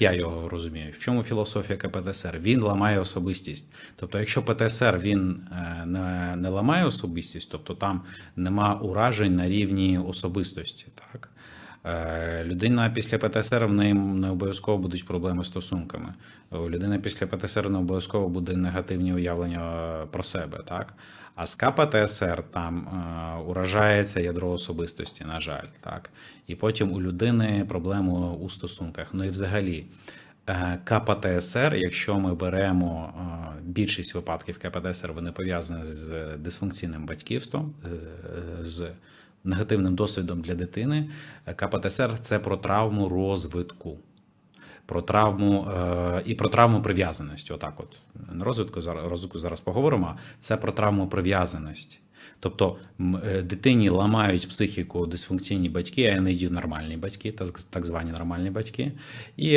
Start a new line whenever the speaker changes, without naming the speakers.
я його розумію, в чому філософія КПТСР? Він ламає особистість. Тобто, якщо ПТСР він е, не, не ламає особистість, тобто там нема уражень на рівні особистості, так. Е, Людина після ПТСР в неї не обов'язково будуть проблеми з стосунками. У людини після ПТСР не обов'язково буде негативні уявлення е, про себе, так? А з КПТСР там е, уражається ядро особистості, на жаль, так. І потім у людини проблеми у стосунках. Ну і взагалі. е, КПТСР, якщо ми беремо е, більшість випадків КПТСР, вони пов'язані з дисфункційним батьківством, е, з негативним досвідом для дитини. Е, КПТСР це про травму розвитку, про травму е, і про травму прив'язаності. Отак, от не розвитку зараз розвитку зараз поговоримо. Це про травму прив'язаності. Тобто е, дитині ламають психіку дисфункційні батьки, а іноді нормальні батьки, так звані нормальні батьки. І